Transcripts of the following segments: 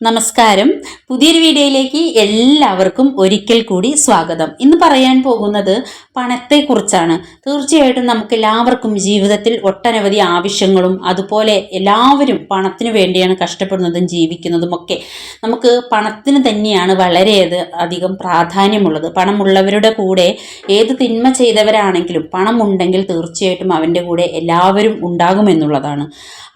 നമസ്കാരം. പുതിയൊരു വീഡിയോയിലേക്ക് എല്ലാവർക്കും ഒരിക്കൽ കൂടി സ്വാഗതം. ഇന്ന് പറയാൻ പോകുന്നത് പണത്തെക്കുറിച്ചാണ്. തീർച്ചയായിട്ടും നമുക്ക് എല്ലാവർക്കും ജീവിതത്തിൽ ഒട്ടനവധി ആവശ്യങ്ങളും അതുപോലെ എല്ലാവരും പണത്തിന് വേണ്ടിയാണ് കഷ്ടപ്പെടുന്നതും ജീവിക്കുന്നതും ഒക്കെ. നമുക്ക് പണത്തിന് തന്നെയാണ് വളരെ അധികം പ്രാധാന്യമുള്ളത്. പണമുള്ളവരുടെ കൂടെ ഏത് തിന്മ ചെയ്തവരാണെങ്കിലും പണമുണ്ടെങ്കിൽ തീർച്ചയായിട്ടും അവന്റെ കൂടെ എല്ലാവരും ഉണ്ടാകുമെന്നുള്ളതാണ്.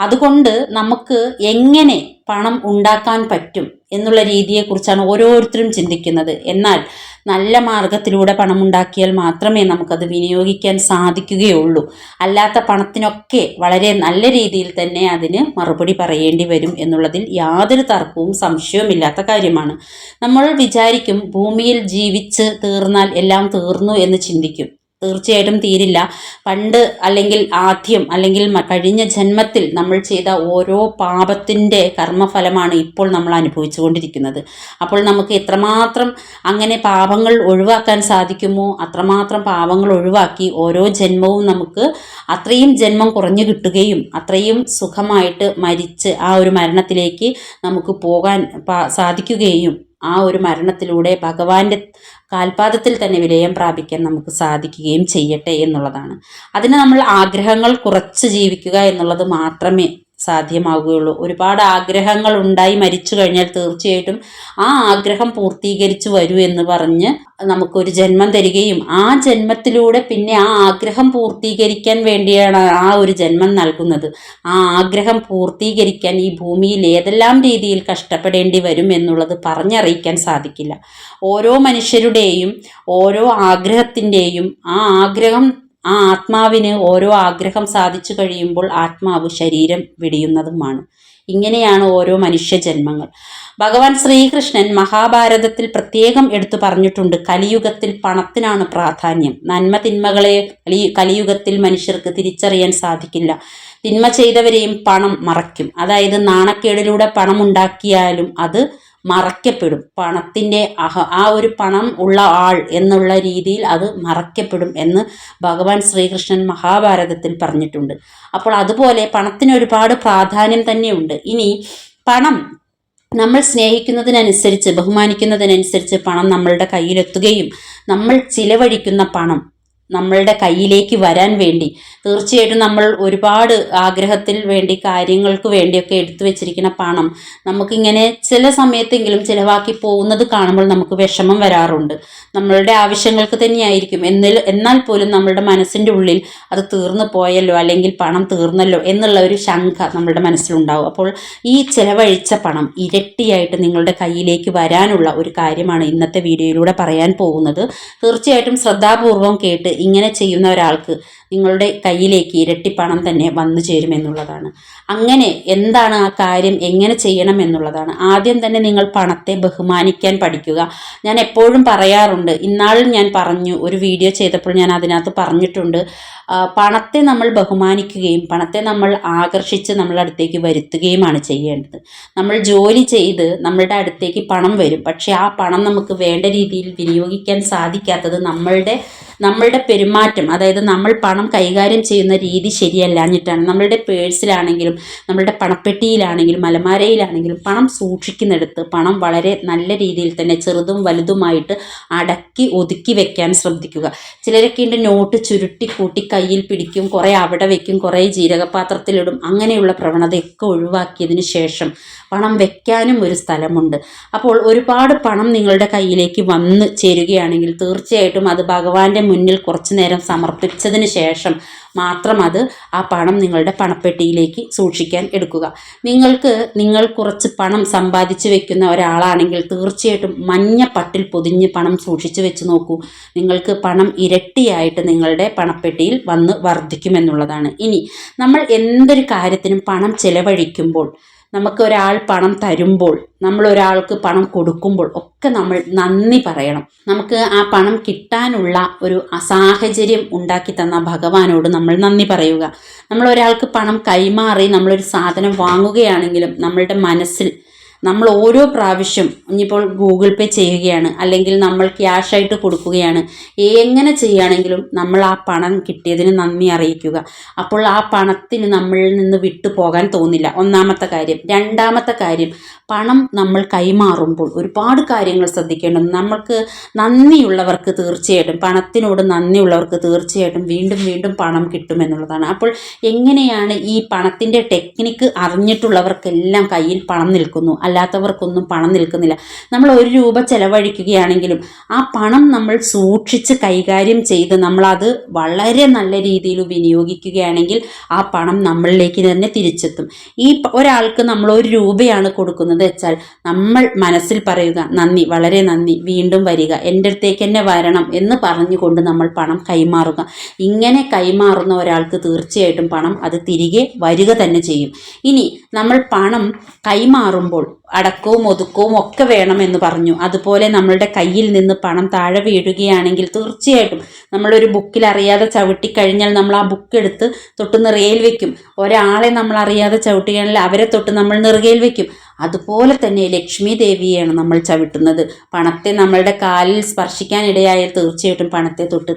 അതുകൊണ്ട് നമുക്ക് എങ്ങനെ പണം ഉണ്ടാക്കാൻ പറ്റും എന്നുള്ള രീതിയെക്കുറിച്ചാണ് ഓരോരുത്തരും ചിന്തിക്കുന്നത്. എന്നാൽ നല്ല മാർഗത്തിലൂടെ പണം ഉണ്ടാക്കിയാൽ മാത്രമേ നമുക്കത് വിനിയോഗിക്കാൻ സാധിക്കുകയുള്ളൂ. അല്ലാത്ത പണത്തിനൊക്കെ വളരെ നല്ല രീതിയിൽ തന്നെ അതിന് മറുപടി പറയേണ്ടി വരും എന്നുള്ളതിൽ യാതൊരു തർക്കവും സംശയവുമില്ലാത്ത കാര്യമാണ്. നമ്മൾ വിചാരിക്കും ഭൂമിയിൽ ജീവിച്ച് തീർന്നാൽ എല്ലാം തീർന്നു എന്ന് ചിന്തിക്കും. തീർച്ചയായിട്ടും തീരില്ല. പണ്ട് അല്ലെങ്കിൽ ആദ്യം അല്ലെങ്കിൽ കഴിഞ്ഞ ജന്മത്തിൽ നമ്മൾ ചെയ്ത ഓരോ പാപത്തിന്റെ കർമ്മഫലമാണ് ഇപ്പോൾ നമ്മൾ അനുഭവിച്ചു കൊണ്ടിരിക്കുന്നത് അപ്പോൾ നമുക്ക് എത്രമാത്രം അങ്ങനെ പാപങ്ങൾ ഒഴിവാക്കാൻ സാധിക്കുമോ അത്രമാത്രം പാപങ്ങൾ ഒഴിവാക്കി ഓരോ ജന്മവും നമുക്ക് അത്രയും ജന്മം കുറഞ്ഞു കിട്ടുകയും അത്രയും സുഖമായിട്ട് മരിച്ച് ആ ഒരു മരണത്തിലേക്ക് നമുക്ക് പോകാൻ സാധിക്കുകയും ആ ഒരു മരണത്തിലൂടെ ഭഗവാന്റെ കാൽപാദത്തിൽ തന്നെ വിലയം പ്രാപിക്കാൻ നമുക്ക് സാധിക്കുകയും ചെയ്യട്ടെ എന്നുള്ളതാണ്. അതിന് നമ്മൾ ആഗ്രഹങ്ങൾ കുറച്ച് ജീവിക്കുക എന്നുള്ളത് മാത്രമേ സാധ്യമാവുകയുള്ളൂ. ഒരുപാട് ആഗ്രഹങ്ങൾ ഉണ്ടായി മരിച്ചു കഴിഞ്ഞാൽ തീർച്ചയായിട്ടും ആ ആഗ്രഹം പൂർത്തീകരിച്ചു വരൂ എന്ന് പറഞ്ഞ് നമുക്കൊരു ജന്മം തരികയും ആ ജന്മത്തിലൂടെ പിന്നെ ആ ആഗ്രഹം പൂർത്തീകരിക്കാൻ വേണ്ടിയാണ് ആ ഒരു ജന്മം നൽകുന്നത്. ആ ആഗ്രഹം പൂർത്തീകരിക്കാൻ ഈ ഭൂമിയിൽ ഏതെല്ലാം രീതിയിൽ കഷ്ടപ്പെടേണ്ടി വരും എന്നുള്ളത് പറഞ്ഞറിയിക്കാൻ സാധിക്കില്ല. ഓരോ മനുഷ്യരുടെയും ഓരോ ആഗ്രഹത്തിന്റെയും ആ ആഗ്രഹം ആ ആത്മാവിന് ഓരോ ആഗ്രഹം സാധിച്ചു കഴിയുമ്പോൾ ആത്മാവ് ശരീരം വെടിയുന്നതുമാണ്. ഇങ്ങനെയാണ് ഓരോ മനുഷ്യജന്മങ്ങൾ. ഭഗവാൻ ശ്രീകൃഷ്ണൻ മഹാഭാരതത്തിൽ പ്രത്യേകം എടുത്തു പറഞ്ഞിട്ടുണ്ട് കലിയുഗത്തിൽ പണത്തിനാണ് പ്രാധാന്യം. നന്മ തിന്മകളെ കലി കലിയുഗത്തിൽ മനുഷ്യർക്ക് തിരിച്ചറിയാൻ സാധിക്കില്ല. തിന്മ ചെയ്തവരെയും പണം മറയ്ക്കും. അതായത് നാണക്കേടിലൂടെ പണം ഉണ്ടാക്കിയാലും അത് മറയ്ക്കപ്പെടും. പണത്തിന്റെ അഹ ആ ഒരു പണം ഉള്ള ആൾ എന്നുള്ള രീതിയിൽ അത് മറയ്ക്കപ്പെടും എന്ന് ഭഗവാൻ ശ്രീകൃഷ്ണൻ മഹാഭാരതത്തിൽ പറഞ്ഞിട്ടുണ്ട്. അപ്പോൾ അതുപോലെ പണത്തിന് ഒരുപാട് പ്രാധാന്യം തന്നെയുണ്ട്. ഇനി പണം നമ്മൾ സ്നേഹിക്കുന്നതിനനുസരിച്ച് ബഹുമാനിക്കുന്നതിനനുസരിച്ച് പണം നമ്മളുടെ കയ്യിലെത്തുകയും നമ്മൾ ചിലവഴിക്കുന്ന പണം നമ്മളുടെ കയ്യിലേക്ക് വരാൻ വേണ്ടി. തീർച്ചയായിട്ടും നമ്മൾ ഒരുപാട് ആഗ്രഹത്തിൽ വേണ്ടി കാര്യങ്ങൾക്ക് വേണ്ടിയൊക്കെ എടുത്തു വെച്ചിരിക്കുന്ന പണം. നമുക്കിങ്ങനെ ചില സമയത്തെങ്കിലും ചിലവാക്കി പോകുന്നത് കാണുമ്പോൾ നമുക്ക് വിഷമം വരാറുണ്ട്. നമ്മളുടെ ആവശ്യങ്ങൾക്ക് തന്നെയായിരിക്കും. എന്നാൽ എന്നാൽ പോലും നമ്മളുടെ മനസ്സിന്റെ ഉള്ളിൽ അത് തീർന്നു പോയല്ലോ അല്ലെങ്കിൽ പണം തീർന്നല്ലോ എന്നുള്ള ഒരു ശങ്ക നമ്മളുടെ മനസ്സിലുണ്ടാവും. അപ്പോൾ ഈ ചിലവഴിച്ച പണം ഇരട്ടിയായിട്ട് നിങ്ങളുടെ കയ്യിലേക്ക് വരാനുള്ള ഒരു കാര്യമാണ് ഇന്നത്തെ വീഡിയോയിലൂടെ പറയാൻ പോകുന്നത്. തീർച്ചയായിട്ടും ശ്രദ്ധാപൂർവം കേട്ട് ഇങ്ങനെ ചെയ്യുന്ന ഒരാൾക്ക് നിങ്ങളുടെ കയ്യിലേക്ക് ഇരട്ടി പണം തന്നെ വന്നു ചേരുമെന്നുള്ളതാണ് അങ്ങനെ എന്താണ് ആ കാര്യം? എങ്ങനെ ചെയ്യണം എന്നുള്ളതാണ്. ആദ്യം തന്നെ നിങ്ങൾ പണത്തെ ബഹുമാനിക്കാൻ പഠിക്കുക. ഞാൻ എപ്പോഴും പറയാറുണ്ട് ഇന്നാളിൽ ഞാൻ പറഞ്ഞു ഒരു വീഡിയോ ചെയ്തപ്പോൾ ഞാൻ അതിനകത്ത് പറഞ്ഞിട്ടുണ്ട്. പണത്തെ നമ്മൾ ബഹുമാനിക്കുകയും പണത്തെ നമ്മൾ ആകർഷിച്ച് നമ്മളുടെ അടുത്തേക്ക് വരുത്തുകയുമാണ് ചെയ്യേണ്ടത്. നമ്മൾ ജോലി ചെയ്ത് നമ്മളുടെ അടുത്തേക്ക് പണം വരും. പക്ഷേ ആ പണം നമുക്ക് വേണ്ട രീതിയിൽ വിനിയോഗിക്കാൻ സാധിക്കാത്തത് നമ്മളുടെ നമ്മളുടെ പെരുമാറ്റം അതായത് നമ്മൾ പണം കൈകാര്യം ചെയ്യുന്ന രീതി ശരിയല്ലാഞ്ഞിട്ടാണ്. നമ്മളുടെ പേഴ്സിലാണെങ്കിലും നമ്മളുടെ പണപ്പെട്ടിയിലാണെങ്കിലും അലമാരയിലാണെങ്കിലും പണം സൂക്ഷിക്കുന്നിടത്ത് പണം വളരെ നല്ല രീതിയിൽ തന്നെ ചെറുതും വലുതുമായിട്ട് അടക്കി ഒതുക്കി വെക്കാൻ ശ്രദ്ധിക്കുക. ചിലരൊക്കെ ഉണ്ട് നോട്ട് ചുരുട്ടി കൂട്ടി കയ്യിൽ പിടിക്കും കുറേ അവിടെ വെക്കും കുറേ ജീരകപാത്രത്തിലിടും. അങ്ങനെയുള്ള പ്രവണതയൊക്കെ ഒഴിവാക്കിയതിന് ശേഷം പണം വെക്കാനും ഒരു സ്ഥലമുണ്ട്. അപ്പോൾ ഒരുപാട് പണം നിങ്ങളുടെ കയ്യിലേക്ക് വന്ന് ചേരുകയാണെങ്കിൽ തീർച്ചയായിട്ടും അത് ഭഗവാന്റെ മുന്നിൽ കുറച്ചു നേരം സമർപ്പിച്ചതിന് ശേഷം മാത്രം അത് ആ പണം നിങ്ങളുടെ പണപ്പെട്ടിയിലേക്ക് സൂക്ഷിക്കാൻ എടുക്കുക. നിങ്ങൾക്ക് നിങ്ങൾ കുറച്ച് പണം സമ്പാദിച്ചു വെക്കുന്ന ഒരാളാണെങ്കിൽ തീർച്ചയായിട്ടും മഞ്ഞ പട്ടിൽ പൊതിഞ്ഞ് പണം സൂക്ഷിച്ചു വെച്ച് നോക്കൂ. നിങ്ങൾക്ക് പണം ഇരട്ടിയായിട്ട് നിങ്ങളുടെ പണപ്പെട്ടിയിൽ വന്ന് വർദ്ധിക്കുമെന്നുള്ളതാണ്. ഇനി നമ്മൾ എന്തൊരു കാര്യത്തിനും പണം ചെലവഴിക്കുമ്പോൾ നമുക്ക് ഒരാൾ പണം തരുമ്പോൾ നമ്മൾ ഒരാൾക്ക് പണം കൊടുക്കുമ്പോൾ ഒക്കെ നമ്മൾ നന്ദി പറയണം. നമുക്ക് ആ പണം കിട്ടാനുള്ള ഒരു സാഹചര്യം ഉണ്ടാക്കി തന്ന ഭഗവാനോട് നമ്മൾ നന്ദി പറയുക. നമ്മൾ ഒരാൾക്ക് പണം കൈമാറി നമ്മളൊരു സാധനം വാങ്ങുകയാണെങ്കിലും നമ്മളുടെ മനസ്സിൽ നമ്മൾ ഓരോ പ്രാവശ്യം ഇനിയിപ്പോൾ ഗൂഗിൾ പേ ചെയ്യുകയാണ് അല്ലെങ്കിൽ നമ്മൾ ക്യാഷ് ആയിട്ട് കൊടുക്കുകയാണ് എങ്ങനെ ചെയ്യുകയാണെങ്കിലും നമ്മൾ ആ പണം കിട്ടിയതിന് നന്ദി അറിയിക്കുക. അപ്പോൾ ആ പണത്തിന് നമ്മളിൽ നിന്ന് വിട്ടു പോകാൻ തോന്നില്ല. ഒന്നാമത്തെ കാര്യം. രണ്ടാമത്തെ കാര്യം പണം നമ്മൾ കൈമാറുമ്പോൾ ഒരുപാട് കാര്യങ്ങൾ ശ്രദ്ധിക്കേണ്ടത് നമ്മൾക്ക് നന്ദിയുള്ളവർക്ക് തീർച്ചയായിട്ടും പണത്തിനോട് നന്ദിയുള്ളവർക്ക് തീർച്ചയായിട്ടും വീണ്ടും വീണ്ടും പണം കിട്ടുമെന്നുള്ളതാണ് അപ്പോൾ എങ്ങനെയാണ് ഈ പണത്തിന്റെ ടെക്നിക്ക് അറിഞ്ഞിട്ടുള്ളവർക്കെല്ലാം കയ്യിൽ പണം നിൽക്കുന്നു? അല്ലാത്തവർക്കൊന്നും പണം നിൽക്കുന്നില്ല. നമ്മൾ ഒരു രൂപ ചെലവഴിക്കുകയാണെങ്കിലും ആ പണം നമ്മൾ സൂക്ഷിച്ച് കൈകാര്യം ചെയ്ത് നമ്മളത് വളരെ നല്ല രീതിയിൽ വിനിയോഗിക്കുകയാണെങ്കിൽ ആ പണം നമ്മളിലേക്ക് തന്നെ തിരിച്ചെത്തും. ഈ ഒരാൾക്ക് നമ്മൾ ഒരു രൂപയാണ് കൊടുക്കുന്നത് വെച്ചാൽ നമ്മൾ മനസ്സിൽ പറയുക നന്ദി വളരെ നന്ദി വീണ്ടും വരിക എന്റെ അടുത്തേക്ക് തന്നെ വരണം എന്ന് പറഞ്ഞുകൊണ്ട് നമ്മൾ പണം കൈമാറുക. ഇങ്ങനെ കൈമാറുന്ന ഒരാൾക്ക് തീർച്ചയായിട്ടും പണം അത് തിരികെ വരിക തന്നെ ചെയ്യും. ഇനി നമ്മൾ പണം കൈമാറുമ്പോൾ അടക്കവും ഒതുക്കവും ഒക്കെ വേണമെന്ന് പറഞ്ഞു. അതുപോലെ നമ്മളുടെ കയ്യിൽ നിന്ന് പണം താഴെ വീഴുകയാണെങ്കിൽ തീർച്ചയായിട്ടും നമ്മളൊരു ബുക്കിൽ അറിയാതെ ചവിട്ടിക്കഴിഞ്ഞാൽ നമ്മൾ ആ ബുക്ക് എടുത്ത് തൊട്ട് നിറയിൽ വെക്കും. ഒരാളെ നമ്മൾ അറിയാതെ ചവിട്ടുകയാണെങ്കിൽ അവരെ തൊട്ട് നമ്മൾ നിറുകയിൽ വെക്കും. അതുപോലെ തന്നെ ലക്ഷ്മി ദേവിയെയാണ് നമ്മൾ ചവിട്ടുന്നത്. പണത്തെ നമ്മളുടെ കാലിൽ സ്പർശിക്കാനിടയായാൽ തീർച്ചയായിട്ടും പണത്തെ തൊട്ട്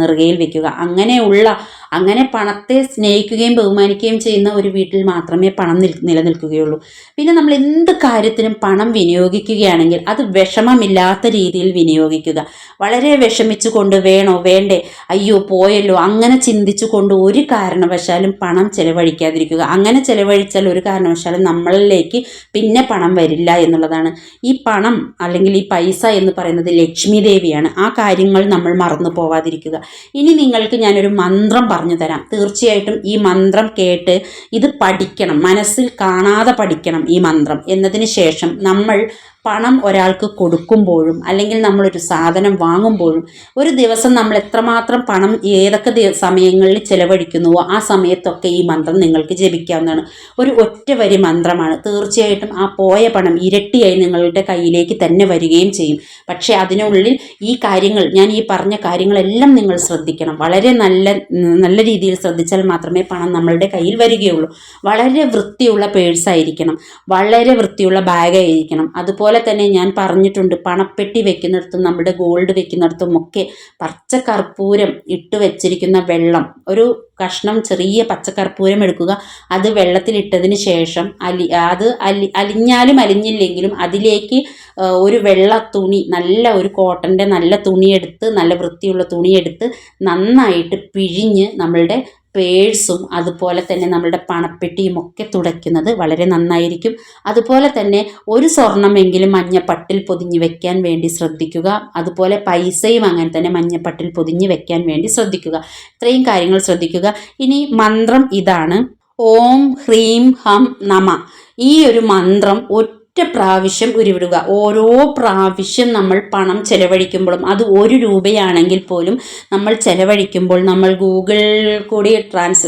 നിറുകയിൽ വെക്കുക. അങ്ങനെയുള്ള അങ്ങനെ പണത്തെ സ്നേഹിക്കുകയും ബഹുമാനിക്കുകയും ചെയ്യുന്ന ഒരു വീട്ടിൽ മാത്രമേ പണം നിൽ നിലനിൽക്കുകയുള്ളൂ. പിന്നെ നമ്മൾ എന്ത് കാര്യത്തിനും പണം വിനിയോഗിക്കുകയാണെങ്കിൽ അത് വിഷമമില്ലാത്ത രീതിയിൽ വിനിയോഗിക്കുക. വളരെ വിഷമിച്ചുകൊണ്ട് വേണോ വേണ്ടേ അയ്യോ പോയല്ലോ അങ്ങനെ ചിന്തിച്ചുകൊണ്ട് ഒരു കാരണവശാലും പണം ചെലവഴിക്കാതിരിക്കുക. അങ്ങനെ ചെലവഴിച്ചാൽ ഒരു കാരണവശാലും നമ്മളിലേക്ക് പിന്നെ പണം വരില്ല എന്നുള്ളതാണ്. ഈ പണം അല്ലെങ്കിൽ ഈ പൈസ എന്ന് പറയുന്നത് ലക്ഷ്മി ദേവിയാണ്. ആ കാര്യങ്ങൾ നമ്മൾ മറന്നു പോവാതിരിക്കുക. ഇനി നിങ്ങൾക്ക് ഞാനൊരു മന്ത്രം പറഞ്ഞു തരാം തീർച്ചയായിട്ടും ഈ മന്ത്രം കേട്ട് ഇത് പഠിക്കണം. മനസ്സിൽ കാണാതെ പഠിക്കണം ഈ മന്ത്രം. എന്നതിന് ശേഷം നമ്മൾ പണം ഒരാൾക്ക് കൊടുക്കുമ്പോഴും അല്ലെങ്കിൽ നമ്മളൊരു സാധനം വാങ്ങുമ്പോഴും ഒരു ദിവസം നമ്മൾ എത്രമാത്രം പണം ഏതൊക്കെ സമയങ്ങളിൽ ചിലവഴിക്കുന്നുവോ ആ സമയത്തൊക്കെ ഈ മന്ത്രം നിങ്ങൾക്ക് ജപിക്കാവുന്നതാണ്. ഒരു ഒറ്റ വരി മന്ത്രമാണ്. തീർച്ചയായിട്ടും ആ പോയ പണം ഇരട്ടിയായി നിങ്ങളുടെ കയ്യിലേക്ക് തന്നെ വരികയും ചെയ്യും. പക്ഷേ അതിനുള്ളിൽ ഈ കാര്യങ്ങൾ ഞാൻ ഈ പറഞ്ഞ കാര്യങ്ങളെല്ലാം നിങ്ങൾ ശ്രദ്ധിക്കണം. വളരെ നല്ല നല്ല രീതിയിൽ ശ്രദ്ധിച്ചാൽ മാത്രമേ പണം നമ്മളുടെ കയ്യിൽ വരികയുള്ളൂ. വളരെ വൃത്തിയുള്ള പേഴ്സായിരിക്കണം വളരെ വൃത്തിയുള്ള ബാഗായിരിക്കണം. അതുപോലെ അതുപോലെ തന്നെ ഞാൻ പറഞ്ഞിട്ടുണ്ട് പണപ്പെട്ടി വെക്കുന്നിടത്തും നമ്മുടെ ഗോൾഡ് വെക്കുന്നിടത്തും ഒക്കെ പച്ച കർപ്പൂരം ഇട്ട് വെച്ചിരിക്കുന്ന വെള്ളം. ഒരു കഷ്ണം ചെറിയ പച്ചക്കർപ്പൂരം എടുക്കുക. അത് വെള്ളത്തിലിട്ടതിന് ശേഷം അലി അത് അലി അലിഞ്ഞാലും അലിഞ്ഞില്ലെങ്കിലും അതിലേക്ക് ഒരു വെള്ള തുണി നല്ല ഒരു കോട്ടന്റെ നല്ല തുണിയെടുത്ത് നല്ല വൃത്തിയുള്ള തുണിയെടുത്ത് നന്നായിട്ട് പിഴിഞ്ഞ് നമ്മളുടെ പേഴ്സും അതുപോലെ തന്നെ നമ്മളുടെ പണപ്പെട്ടിയും ഒക്കെ തുടയ്ക്കുന്നത് വളരെ നന്നായിരിക്കും. അതുപോലെ തന്നെ ഒരു സ്വർണമെങ്കിലും മഞ്ഞപ്പട്ടിൽ പൊതിഞ്ഞ് വെക്കാൻ വേണ്ടി ശ്രദ്ധിക്കുക. അതുപോലെ പൈസയും അങ്ങനെ തന്നെ മഞ്ഞപ്പട്ടിൽ പൊതിഞ്ഞ് വെക്കാൻ വേണ്ടി ശ്രദ്ധിക്കുക. ഇത്രയും കാര്യങ്ങൾ ശ്രദ്ധിക്കുക. ഇനി മന്ത്രം ഇതാണ്. ഓം ഹ്രീം ഹം നമ. ഈ ഒരു മന്ത്രം ഒറ്റ പ്രാവശ്യം ഉരുവിടുക. ഓരോ പ്രാവശ്യം നമ്മൾ പണം ചെലവഴിക്കുമ്പോഴും അത് ഒരു രൂപയാണെങ്കിൽ പോലും നമ്മൾ ചെലവഴിക്കുമ്പോൾ നമ്മൾ ഗൂഗിൾ കൂടി ട്രാൻസ്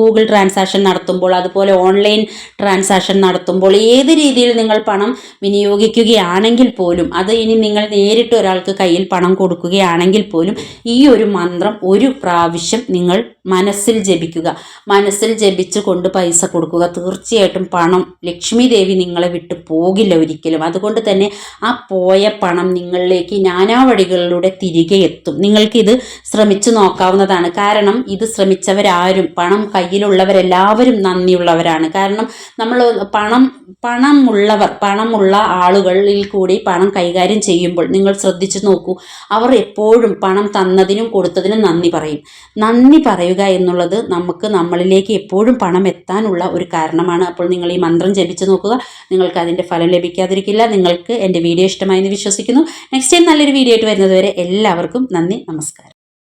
ഗൂഗിൾ ട്രാൻസാക്ഷൻ നടത്തുമ്പോൾ അതുപോലെ ഓൺലൈൻ ട്രാൻസാക്ഷൻ നടത്തുമ്പോൾ ഏത് രീതിയിൽ നിങ്ങൾ പണം വിനിയോഗിക്കുകയാണെങ്കിൽ പോലും അത് ഇനി നിങ്ങൾ നേരിട്ട് ഒരാൾക്ക് കയ്യിൽ പണം കൊടുക്കുകയാണെങ്കിൽ പോലും ഈ ഒരു മന്ത്രം ഒരു പ്രാവശ്യം നിങ്ങൾ മനസ്സിൽ ജപിക്കുക. മനസ്സിൽ ജപിച്ചു കൊണ്ട് പൈസ കൊടുക്കുക. തീർച്ചയായിട്ടും പണം ലക്ഷ്മി ദേവി നിങ്ങളെ വിട്ടു പോകില്ല ഒരിക്കലും. അതുകൊണ്ട് തന്നെ ആ പോയ പണം നിങ്ങളിലേക്ക് നാനാ വഴികളിലൂടെ തിരികെ എത്തും. നിങ്ങൾക്കിത് ശ്രമിച്ചു നോക്കാവുന്നതാണ്. കാരണം ഇത് ശ്രമിച്ചവരാരും പണം കയ്യിലുള്ളവരെല്ലാവരും നന്ദിയുള്ളവരാണ്. കാരണം നമ്മൾ പണം പണമുള്ളവർ പണമുള്ള ആളുകളിൽ കൂടി പണം കൈകാര്യം ചെയ്യുമ്പോൾ നിങ്ങൾ ശ്രദ്ധിച്ചു നോക്കൂ. അവർ എപ്പോഴും പണം തന്നതിനും കൊടുത്തതിനും നന്ദി പറയും. നന്ദി പറയുക എന്നുള്ളത് നമുക്ക് നമ്മളിലേക്ക് എപ്പോഴും പണം എത്താനുള്ള ഒരു കാരണമാണ്. അപ്പോൾ നിങ്ങൾ ഈ മന്ത്രം ജപിച്ചു നോക്കുക. നിങ്ങൾക്ക് അതിന്റെ ഫലം ലഭിക്കാതിരിക്കില്ല. നിങ്ങൾക്ക് എന്റെ വീഡിയോ ഇഷ്ടമായി എന്ന് വിശ്വസിക്കുന്നു. നെക്സ്റ്റ് ടൈം നല്ലൊരു വീഡിയോ ആയിട്ട് വരുന്നതുവരെ എല്ലാവർക്കും നന്ദി നമസ്കാരം.